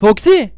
Toksi.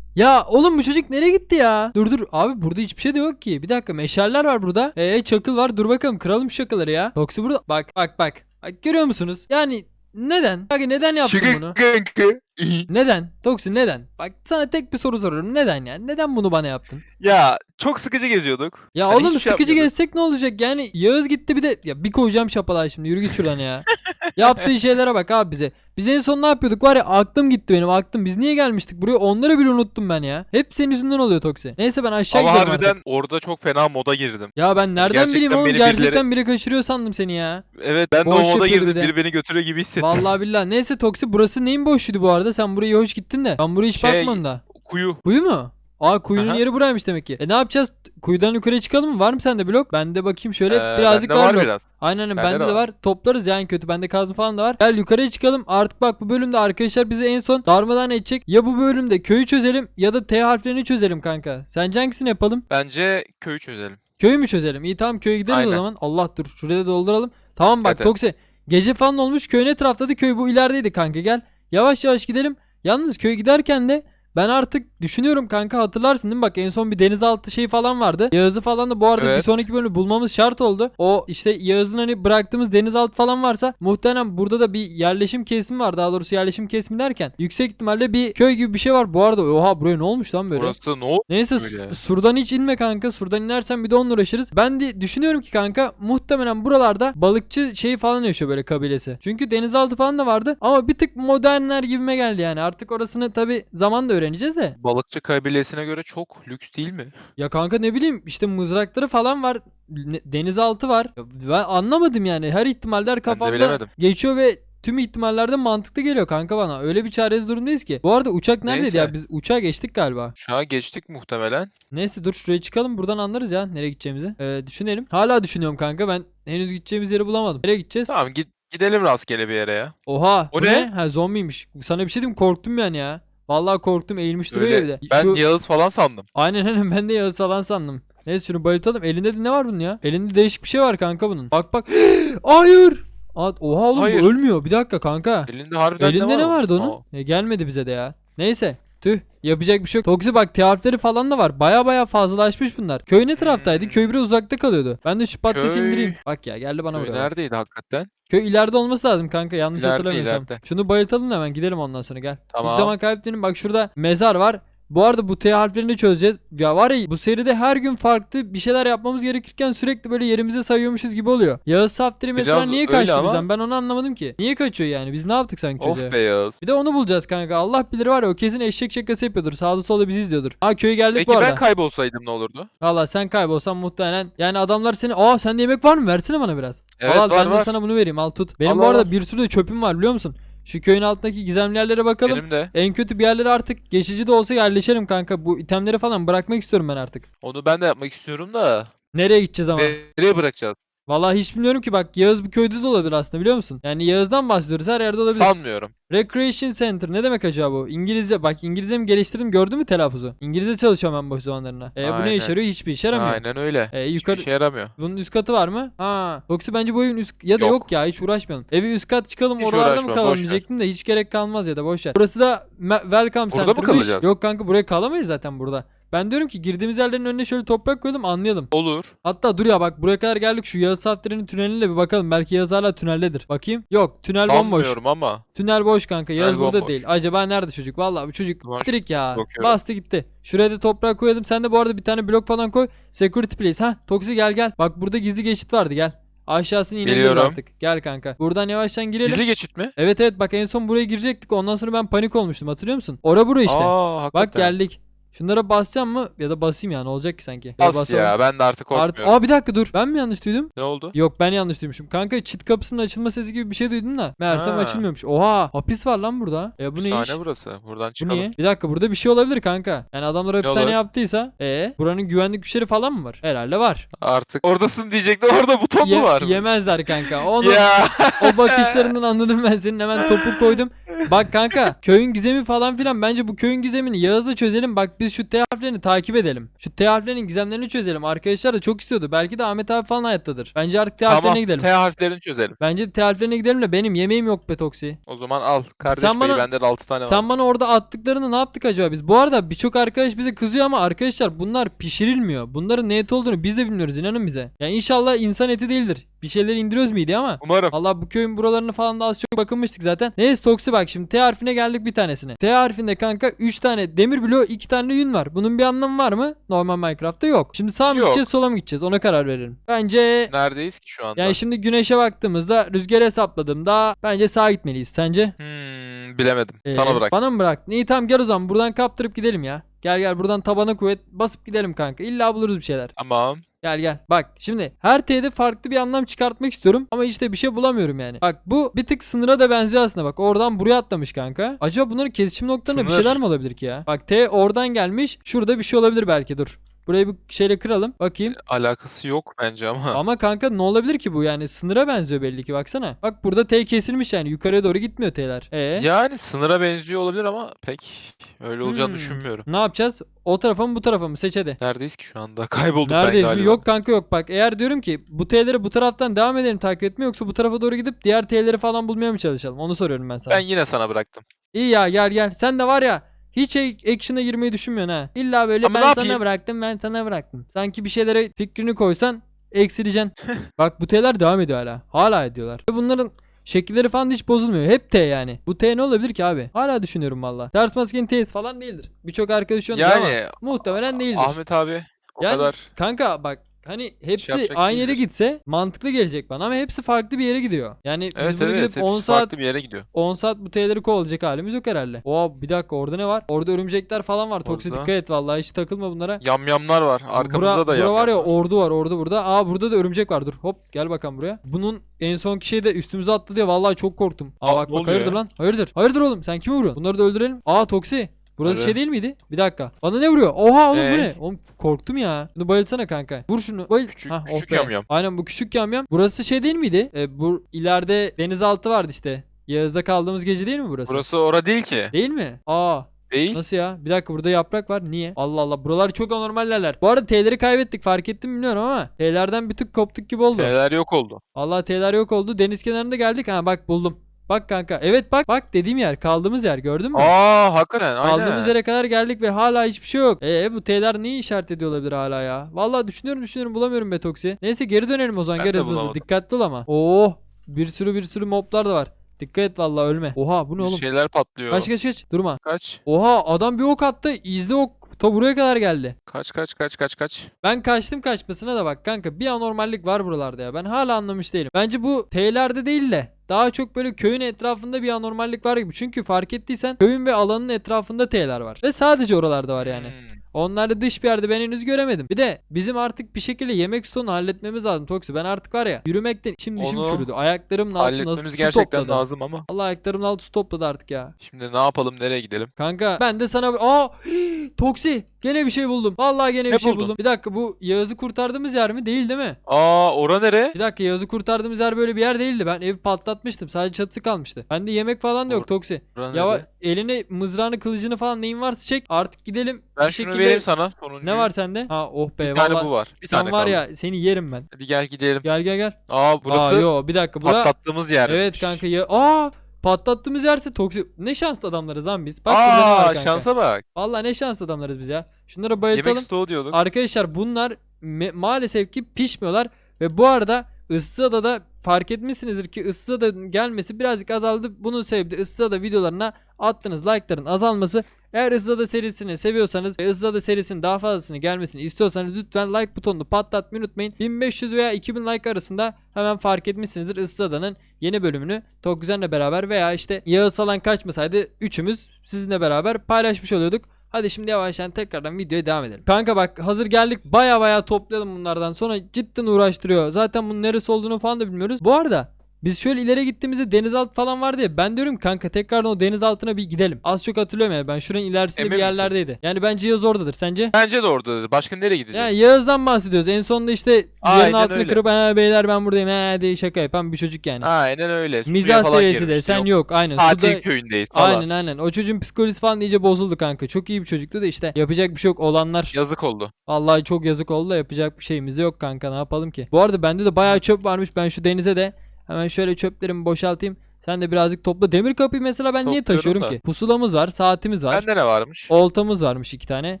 Ya oğlum bu çocuk nereye gitti ya? Dur dur abi burada hiçbir şey de yok ki. Bir dakika meşaller var burada. Ee çakıl var dur bakalım kıralım şu çakılları ya. Toksi burada. Bak bak bak. Bak görüyor musunuz? Yani neden? Bak neden yaptın bunu? Neden? Toksi neden? Bak sana tek bir soru soruyorum. Neden yani? Neden bunu bana yaptın? ya çok sıkıcı geziyorduk. Ya Hani oğlum şey sıkıcı yapmıyorduk. gezsek ne olacak? Yani Yağız gitti bir de ya bir koyacağım şapalığa şimdi. Yürü git şuradan ya. Yaptığı şeylere bak abi bize. Biz en son ne yapıyorduk var ya aklım gitti benim aklım. Biz niye gelmiştik buraya? Onları bile unuttum ben ya. Hep senin yüzünden oluyor Toksi. Neyse ben aşağı Ama gidiyorum harbiden artık. orada çok fena moda girdim. Ya ben nereden Gerçekten bileyim oğlum beni gerçekten biri kaçırıyor sandım seni ya. Evet ben de Boş o moda yapıyordu girdim. bir de. Biri beni götürüyor gibi hissettim. Vallahi billahi. Neyse Toksi burası neyin boşuydu bu arada? Sen buraya hoş gittin de. Ben buraya hiç Şey, bakmadım da. Kuyu. Kuyu mu? Aa kuyunun Aha. yeri buraymış demek ki. E ne yapacağız? Kuyudan yukarıya çıkalım mı? Var mı sende blok? Bende bakayım şöyle Ee, birazcık var var blok. biraz. Aynen aynen Bende bende de de var. Toplarız yani kötü. Bende kazma falan da var. Gel yukarıya çıkalım. Artık bak bu bölümde arkadaşlar bizi en son darmadan edecek. Ya bu bölümde köyü çözelim ya da T harflerini çözelim kanka. Sence hangisini yapalım? Bence köyü çözelim. Köyü mü çözelim? İyi tamam köye gideriz o Aynen. zaman. Allah dur. Şuraya da dolduralım. Tamam bak Evet. Gece falan olmuş. Köyün etraftadı. Köy bu ilerideydi kanka gel. Yavaş yavaş gidelim. Yalnız köye giderken de ben artık düşünüyorum kanka hatırlarsın değil mi? Bak en son bir denizaltı şey falan vardı. Yağız'ı falan da bu arada bir Evet. sonraki bölümü bulmamız şart oldu. O işte Yağız'ın hani bıraktığımız denizaltı falan varsa muhtemelen burada da bir yerleşim kesimi var. Daha doğrusu yerleşim kesimi derken yüksek ihtimalle bir köy gibi bir şey var. Bu arada oha buraya ne olmuş lan böyle? Burası ne oldu? Neyse Öyle. su- surdan hiç inme kanka. Surdan inersen bir de onunla uğraşırız. Ben de düşünüyorum ki kanka muhtemelen buralarda balıkçı şey falan yaşıyor böyle kabilesi. Çünkü denizaltı falan da vardı ama bir tık modernler gibime geldi yani. Artık orasını tabi zamanla öğreneceğiz de. Balıkçı kabilesine göre çok lüks değil mi? Ya kanka ne bileyim işte mızrakları falan var. Ne- Denizaltı var. Ya Ben anlamadım yani. Her ihtimaller kafamda bilemedim. geçiyor ve tüm ihtimallerde mantıklı geliyor kanka bana. Öyle bir çaresiz durumdayız ki. Bu arada uçak neredeydi Neyse. ya? Biz uçağa geçtik galiba. Şu an geçtik muhtemelen. Neyse dur şuraya çıkalım buradan anlarız ya nereye gideceğimizi. Ee, düşünelim. Hala düşünüyorum kanka ben henüz gideceğimiz yeri bulamadım. Nereye gideceğiz? Tamam git gidelim rastgele bir yere ya. Oha O bu ne? ne? Ha zombiymiş. Sana bir şey diyeyim mi? korktum yani ya. Vallahi korktum eğilmiş duruyor Öyle. evde. Ben Şu... Yağız falan sandım. Aynen aynen ben de Yağız falan sandım. Neyse şunu bayıltalım. Elinde de ne var bunun ya? Elinde değişik bir şey var kanka bunun. Bak bak. Hayır. Aa, Oha oğlum Hayır. bu ölmüyor. Bir dakika kanka. Elinde harbiden Elinde ne, ne, var vardı onun? E, gelmedi bize de ya. Neyse. Tüh. Yapacak bir şey yok. Toksi bak harfleri falan da var. Baya baya fazlalaşmış bunlar. Köy ne taraftaydı? Hmm. Köy biraz uzakta kalıyordu. Ben de şu patatesi Köy- indireyim. Bak ya geldi bana Köy buraya. neredeydi hakikaten? Köy ileride olması lazım kanka. Yanlış İleride, hatırlamıyorsam. ileride. Şunu bayıltalım da hemen gidelim ondan sonra gel. Tamam. Hiç zaman kaybetmeyelim. Bak şurada mezar var. Bu arada bu T harflerini çözeceğiz. Ya var ya bu seride her gün farklı bir şeyler yapmamız gerekirken sürekli böyle yerimize sayıyormuşuz gibi oluyor. Yağız Saftiri mesela Biraz niye öyle kaçtı ama- bizden? Ben onu anlamadım ki. Niye kaçıyor yani? Biz ne yaptık sanki çocuğa? Of be Yağız. Bir de onu bulacağız kanka. Allah bilir var ya o kesin eşek şakası yapıyordur. Sağda solda bizi izliyordur. Ha köye geldik Peki bu arada. ben kaybolsaydım ne olurdu? Valla sen kaybolsan muhtemelen. Yani adamlar seni aa sende yemek var mı? Versene bana biraz. Evet, al, var, ben de var. sana bunu vereyim al tut. Benim Al, bu al, arada al. bir sürü de çöpüm var biliyor musun? Şu köyün altındaki gizemli yerlere bakalım. Benim de. En kötü bir yerlere artık geçici de olsa yerleşelim kanka. Bu itemleri falan bırakmak istiyorum ben artık. Onu ben de yapmak istiyorum da. Nereye gideceğiz ama? Nereye bırakacağız? Vallahi hiç bilmiyorum ki bak Yağız bir köyde de olabilir aslında biliyor musun? Yani Yağız'dan bahsediyoruz her yerde olabilir. Sanmıyorum. Recreation Center ne demek acaba bu? İngilizce bak İngilizcemi geliştirdim gördün mü telaffuzu? İngilizce çalışıyorum ben boş zamanlarında. E, bu ne işe yarıyor? Hiçbir işe yaramıyor. Aynen öyle. E, Hiçbir yukarı işe yaramıyor. bunun üst katı var mı? Ha. Yoksa bence bu evin üst ya da yok, Yok. ya hiç uğraşmayalım. Evi üst kat çıkalım Hiç oralarda mı kalalım diyecektim de hiç gerek kalmaz ya da boş ver. Burası da me- welcome Burada mı center'mış. kalacağız? Yok kanka buraya kalamayız zaten burada. Ben diyorum ki girdiğimiz yerlerin önüne şöyle toprak koyalım anlayalım. Olur. Hatta dur ya bak buraya kadar geldik şu Yağız Saftir'in tüneline bir bakalım. Belki Yağız hala tüneldedir. Bakayım. Yok tünel bomboş. Sanmıyorum ama. Tünel boş kanka. Yağız Tünel burada bomboş. değil. Acaba nerede çocuk? Vallahi bu çocuk Boş. direkt ya. Bakıyorum. Bastı gitti. Şuraya da toprak koyalım. Sen de bu arada bir tane blok falan koy. Security place. Ha Toksi gel gel. Bak burada gizli geçit vardı gel. Aşağısını Geliyorum. artık. Gel kanka. Buradan yavaştan girelim. Gizli geçit mi? Evet evet bak en son buraya girecektik. Ondan sonra ben panik olmuştum hatırlıyor musun? Ora bura işte. Aa, hakikaten. bak geldik. Şunlara basacağım mı? Ya da basayım ya ne olacak ki sanki? Ya Bas basalım. ya ben de artık Art korkmuyorum. Aa bir dakika dur. Ben mi yanlış duydum? Ne oldu? Yok ben yanlış duymuşum. Kanka çit kapısının açılma sesi gibi bir şey duydum da. Meğersem Ha. açılmıyormuş. Oha hapis var lan burada. E bu ne iş? Burası. Buradan Bu çıkalım. niye? Bir dakika burada bir şey olabilir kanka. Yani adamlar hapishane yaptıysa. E buranın güvenlik güçleri falan mı var? Herhalde var. Artık oradasın diyecektim. Orada buton Ye- mu var? Yemezler kanka. Onu Ya. o bakışlarından anladım ben senin. Hemen topu koydum. Bak kanka köyün gizemi falan filan bence bu köyün gizemini Yağız'la çözelim. Bak biz şu T harflerini takip edelim. Şu T harflerinin gizemlerini çözelim. Arkadaşlar da çok istiyordu. Belki de Ahmet abi falan hayattadır. Bence artık T harflerine gidelim. T harflerini çözelim. Bence T harflerine gidelim de benim yemeğim yok be Toksi. O zaman al. Kardeş Sen Bey bana- bende de 6 tane var. Sen bana orada attıklarını ne yaptık acaba biz? Bu arada birçok arkadaş bize kızıyor ama arkadaşlar bunlar pişirilmiyor. Bunların ne eti olduğunu biz de bilmiyoruz inanın bize. Yani inşallah insan eti değildir. Bir şeyler indiriyoruz muydu ama. Umarım. Allah bu köyün buralarını falan da az çok bakınmıştık zaten. Neyse Toksi bak şimdi T harfine geldik bir tanesine. T harfinde kanka 3 tane demir bloğu 2 tane yün var. Bunun bir anlamı var mı? Normal Minecraft'ta yok. Şimdi sağ mı Yok. gideceğiz sola mı gideceğiz ona karar verelim. Bence Neredeyiz ki şu anda? yani şimdi güneşe baktığımızda rüzgarı hesapladığımda bence sağa gitmeliyiz. Sence? Hmm, bilemedim. Ee, Sana bırak. Bana mı bırak? İyi tamam gel o zaman buradan kaptırıp gidelim ya. Gel gel buradan tabana kuvvet basıp gidelim kanka. İlla buluruz bir şeyler. Tamam. Gel gel. Bak şimdi her T'de farklı bir anlam çıkartmak istiyorum ama işte bir şey bulamıyorum yani. Bak bu bir tık sınıra da benziyor aslında bak. Oradan buraya atlamış kanka. Acaba bunların kesişim noktalarında bir Sınır. şeyler mi olabilir ki ya? Bak T oradan gelmiş. Şurada bir şey olabilir belki dur. Burayı bir şeyle kıralım. Bakayım. Alakası yok bence ama. Ama kanka ne olabilir ki bu yani sınıra benziyor belli ki baksana. Bak burada T kesilmiş yani yukarıya doğru gitmiyor T'ler. E Yani sınıra benziyor olabilir ama pek öyle olacağını Hmm. düşünmüyorum. ne yapacağız? O tarafa mı bu tarafa mı seç hadi. Neredeyiz ki şu anda? Kaybolduk ben Neredeyiz mi? galiba. Yok kanka yok bak. Eğer diyorum ki bu T'leri bu taraftan devam edelim takip etme yoksa bu tarafa doğru gidip diğer T'leri falan bulmaya mı çalışalım? Onu soruyorum ben sana. Ben yine sana bıraktım. İyi ya gel gel. Sen de var ya hiç action'a girmeyi düşünmüyorsun ha. İlla böyle Ama ben sana yapayım? bıraktım ben sana bıraktım. Sanki bir şeylere fikrini koysan eksileceksin. bak bu T'ler devam ediyor hala. Hala ediyorlar. Ve bunların şekilleri falan da hiç bozulmuyor. Hep T yani. Bu T ne olabilir ki abi? Hala düşünüyorum valla. Ders maskenin T'si falan değildir. Birçok arkadaş onu diyor ama Yani muhtemelen değildir. Ahmet abi o Yani kadar Kanka bak hani hepsi yapacak aynı yere gitse mantıklı gelecek bana ama hepsi farklı bir yere gidiyor. Yani biz Evet bunu evet gidip hepsi 10 saat farklı bir yere gidiyor. 10 saat bu T'leri kovalayacak halimiz yok herhalde. Oha bir dakika orada ne var? Orada örümcekler falan var. Toksi dikkat et vallahi hiç takılma bunlara. Yamyamlar var. Arkamızda bura, da bura yamyam var ya ordu var ordu burada. Aa burada da örümcek var dur. Hop gel bakalım buraya. Bunun en son kişiye de üstümüze atladı diye vallahi çok korktum. Aa Aa, bak bak hayırdır ya? lan? Hayırdır? Hayırdır oğlum sen kimi vuruyorsun? Bunları da öldürelim. Aa Toksi. Burası Hadi. şey değil miydi? Bir dakika. Bana ne vuruyor? Oha oğlum bu Ee? ne? Oğlum korktum ya. Bunu bayılsana kanka. Vur şunu. Bayıl. Küçük- Hah, küçük be. yamyam. Aynen bu küçük yamyam. Burası şey değil miydi? E, bu ileride denizaltı vardı işte. Yağız'da kaldığımız gece değil mi burası? Burası ora değil ki. Değil mi? Aa Değil. nasıl ya? Bir dakika burada yaprak var. Niye? Allah Allah buralar çok anormal yerler. Bu arada T'leri kaybettik fark ettim bilmiyorum ama T'lerden bir tık koptuk gibi oldu. Şeyler yok oldu. Allah T'ler yok oldu. Deniz kenarında geldik. Ha bak buldum. Bak kanka. Evet bak bak dediğim yer kaldığımız yer gördün mü? Aa hakikaten aynen. Kaldığımız yere kadar geldik ve hala hiçbir şey yok. Ee bu T'ler neyi işaret ediyor olabilir hala ya? Vallahi düşünüyorum düşünüyorum bulamıyorum Betoksi. Neyse geri dönelim o zaman Ben de hızlı hızlı. Dikkatli ol ama. Oh bir sürü bir sürü moblar da var. Dikkat et vallahi ölme. Oha bu ne Bir oğlum? şeyler patlıyor. Kaç kaç kaç durma. Kaç? Oha adam bir ok attı izli ok ta buraya kadar geldi. Kaç kaç kaç kaç kaç. Ben kaçtım kaçmasına da bak kanka bir anormallik var buralarda ya ben hala anlamış değilim. Bence bu T'lerde değil de daha çok böyle köyün etrafında bir anormallik var gibi. Çünkü fark ettiysen köyün ve alanın etrafında T'ler var. Ve sadece oralarda var yani. Hmm. Onları dış bir yerde ben henüz göremedim. Bir de bizim artık bir şekilde yemek stoğunu halletmemiz lazım Toksi. Ben artık var ya yürümekten içim dişim Onu çürüdü. Ayaklarımın altı nasıl su gerçekten topladı. lazım ama. Allah ayaklarımın altı su topladı artık ya. Şimdi ne yapalım nereye gidelim? Kanka ben de sana aa Toksi gene bir şey buldum. Vallahi gene Ne bir şey buldun? buldum. Bir dakika bu Yağız'ı kurtardığımız yer mi? Değil değil mi? Aa ora nere? Bir dakika Yağız'ı kurtardığımız yer böyle bir yer değildi. Ben evi patlatmıştım. Sadece çatısı kalmıştı. Bende yemek falan da yok Or- Toksi. Ora Ya nere? eline mızrağını kılıcını falan neyin varsa çek. Artık gidelim. Ben bir şunu şekilde- vereyim sana sonuncuyu. Ne var sende? Ha oh be Bir tane vallahi. bu var. Bir Sen tane var kaldı. ya seni yerim ben. Hadi gel gidelim. Gel gel gel. Aa burası Aa yo bir dakika. Bura... patlattığımız yer. Evet kanka ya. Aa patlattığımız yerse toksik. Ne şanslı adamlarız lan biz. Bak burada ne var Aa kanka. şansa bak. Vallahi ne şanslı adamlarız biz ya. Şunları bayıltalım. Yemek stoğu diyorduk. Arkadaşlar bunlar me- maalesef ki pişmiyorlar ve bu arada Issızada'da fark etmişsinizdir ki Issızada'nın gelmesi birazcık azaldı. Bunun sebebi de Issızada videolarına attığınız like'ların azalması. Eğer Issızada serisini seviyorsanız ve Issızada serisinin daha fazlasını gelmesini istiyorsanız lütfen like butonunu patlatmayı unutmayın. 1500 veya 2000 like arasında hemen fark etmişsinizdir Issızada'nın yeni bölümünü Tokguzen'le beraber veya işte Yağız falan kaçmasaydı üçümüz sizinle beraber paylaşmış oluyorduk. Hadi şimdi yavaştan tekrardan videoya devam edelim. Kanka bak hazır geldik baya baya toplayalım bunlardan sonra cidden uğraştırıyor. Zaten bunun neresi olduğunu falan da bilmiyoruz. Bu arada Biz şöyle ileri gittiğimizde denizaltı falan vardı ya. Ben diyorum kanka tekrardan o denizaltına bir gidelim. Az çok hatırlıyorum yani. Ben şuranın ilerisinde Emin bir misin? yerlerdeydi. Yani bence Yağız oradadır. Sence? Bence de oradadır. Başka nereye gidecek? Yani Yağız'dan bahsediyoruz. En sonunda işte yerin Aynen altını öyle. kırıp ha beyler ben buradayım ha diye şaka yapan bir çocuk yani. Aynen öyle. Suya Mizah falan seviyesi de sen Yok, yok. Aynen. Tatil Suda köyündeyiz falan. Aynen aynen. O çocuğun psikolojisi falan iyice bozuldu kanka. Çok iyi bir çocuktu da işte yapacak bir şey yok. Olanlar Yazık oldu. Vallahi çok yazık oldu da yapacak bir şeyimiz de yok kanka ne yapalım ki. Bu arada bende de bayağı çöp varmış. Ben şu denize de hemen şöyle çöplerimi boşaltayım. Sen de birazcık topla. Demir kapıyı mesela ben niye taşıyorum da. ki? Pusulamız var, saatimiz var. Bende ne varmış? Oltamız varmış iki tane.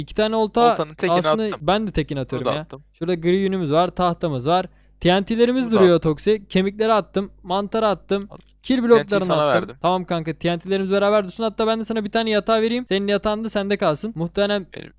İki tane olta Oltanın tekini aslında attım. ben de tekin atıyorum da ya. attım. Şurada gri yünümüz var, tahtamız var. TNT'lerimiz Şunu da duruyor Toksi. Kemikleri attım, mantarı attım. Al. Kill bloklarını attım. verdim. Tamam kanka TNT'lerimiz beraber dursun. Hatta ben de sana bir tane yatağı vereyim. Senin yatağın da sende kalsın. Muhtemelen Benim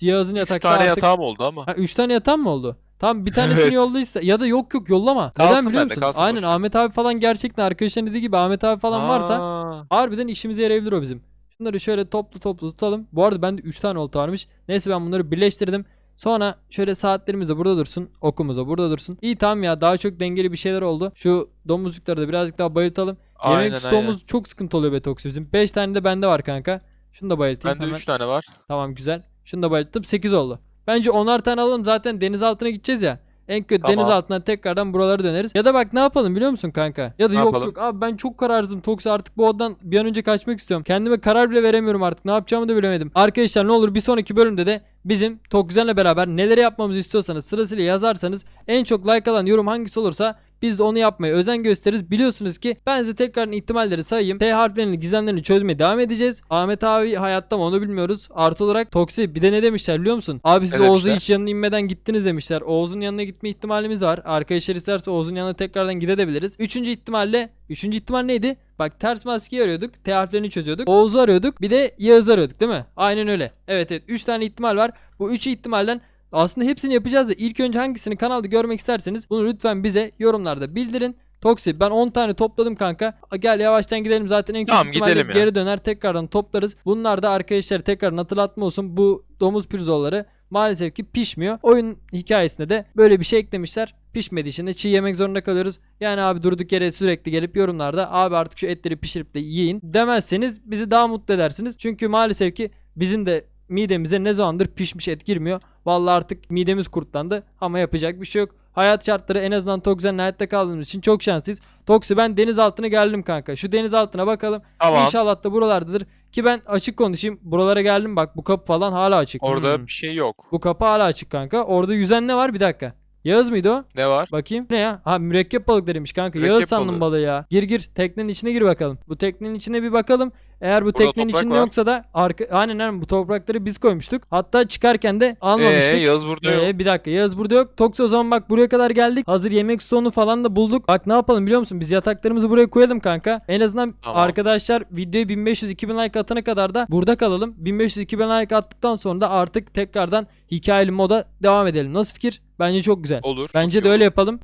Yağız'ın Üç yatakta tane artık... yatağım oldu ama. Ha 3 tane yatan mı oldu? Tamam bir tanesini Evet. yolla iste. Ya da yok yok yollama. Kalsın Neden biliyor bende, musun? kalsın, Aynen boş ver. Ahmet abi falan gerçekten arkadaşların dediği gibi Ahmet abi falan varsa Aa, harbiden işimize yarayabilir o bizim. Şunları şöyle toplu toplu tutalım. Bu arada bende 3 tane olta varmış. Neyse ben bunları birleştirdim. Sonra şöyle saatlerimiz de burada dursun. Okumuz da burada dursun. İyi tamam ya daha çok dengeli bir şeyler oldu. Şu domuzcukları da birazcık daha bayıltalım. aynen, Yemek stoğumuz çok sıkıntı oluyor Betox bizim. 5 tane de bende var kanka. Şunu da bayıltayım. Bende hemen. 3 tane var. Tamam güzel. Şunu da bayılttım. 8 oldu. Bence 10'ar tane alalım. Zaten deniz altına gideceğiz ya. En kötü Tamam. deniz altından tekrardan buraları döneriz. Ya da bak ne yapalım biliyor musun kanka? Ya da Ne yok yapalım? yok abi ben çok kararsızım. Toks artık bu odadan bir an önce kaçmak istiyorum. Kendime karar bile veremiyorum artık. Ne yapacağımı da bilemedim. Arkadaşlar ne olur bir sonraki bölümde de bizim Tokzen'le beraber neleri yapmamızı istiyorsanız sırasıyla yazarsanız en çok like alan yorum hangisi olursa biz de onu yapmaya özen gösteririz. Biliyorsunuz ki ben size tekrar ihtimalleri sayayım. T harflerinin gizemlerini çözmeye devam edeceğiz. Ahmet abi hayatta mı onu bilmiyoruz. Artı olarak Toksi bir de ne demişler biliyor musun? Abi siz demişler? hiç yanına inmeden gittiniz demişler. Oğuz'un yanına gitme ihtimalimiz var. Arkadaşlar isterse Oğuz'un yanına tekrardan gidebiliriz. Üçüncü ihtimalle Üçüncü ihtimal neydi? Bak ters maskeyi arıyorduk. T harflerini çözüyorduk. Oğuz'u arıyorduk. Bir de Yağız'ı arıyorduk değil mi? Aynen öyle. Evet evet. Üç tane ihtimal var. Bu üç ihtimalden aslında hepsini yapacağız da ilk önce hangisini kanalda görmek isterseniz bunu lütfen bize yorumlarda bildirin. Toksi ben 10 tane topladım kanka. Gel yavaştan gidelim zaten en kötü Tamam, ihtimalle gidelim ya. geri döner tekrardan toplarız. Bunlar da arkadaşlar tekrar hatırlatma olsun. Bu domuz pirzolları maalesef ki pişmiyor. Oyun hikayesinde de böyle bir şey eklemişler. Pişmediği için de çiğ yemek zorunda kalıyoruz. Yani abi durduk yere sürekli gelip yorumlarda abi artık şu etleri pişirip de yiyin demezseniz bizi daha mutlu edersiniz. Çünkü maalesef ki bizim de midemize ne zamandır pişmiş et girmiyor. Vallahi artık midemiz kurtlandı ama yapacak bir şey yok. Hayat şartları en azından Toksi'nin hayatta kaldığımız için çok şanslıyız. Toksi ben deniz altına geldim kanka. Şu deniz altına bakalım. Tamam. İnşallah da buralardadır. Ki ben açık konuşayım. Buralara geldim bak bu kapı falan hala açık. Orada Hmm. bir şey yok. Bu kapı hala açık kanka. Orada yüzen ne var? Bir dakika. Yağız mıydı o? Ne var? Bakayım. Ne ya? Ha mürekkep balıklarıymış kanka. Mürekkep Yağız sandım balığı. balığı ya. Gir gir. Teknenin içine gir bakalım. Bu teknenin içine bir bakalım. Eğer bu Burada teknenin toprak içinde var. yoksa da arka aynen aynen bu toprakları biz koymuştuk. Hatta çıkarken de almamıştık. Ee, Yağız burada yok. Ee, bir dakika Yağız burada yok. Toksi o zaman bak buraya kadar geldik. Hazır yemek stoğunu falan da bulduk. Bak ne yapalım biliyor musun? Biz yataklarımızı buraya koyalım kanka. En azından Tamam. arkadaşlar videoya 1500-2000 like atana kadar da burada kalalım. 1500-2000 like attıktan sonra da artık tekrardan hikayeli moda devam edelim. Nasıl fikir? Bence çok güzel. Olur. Bence de öyle olur. yapalım.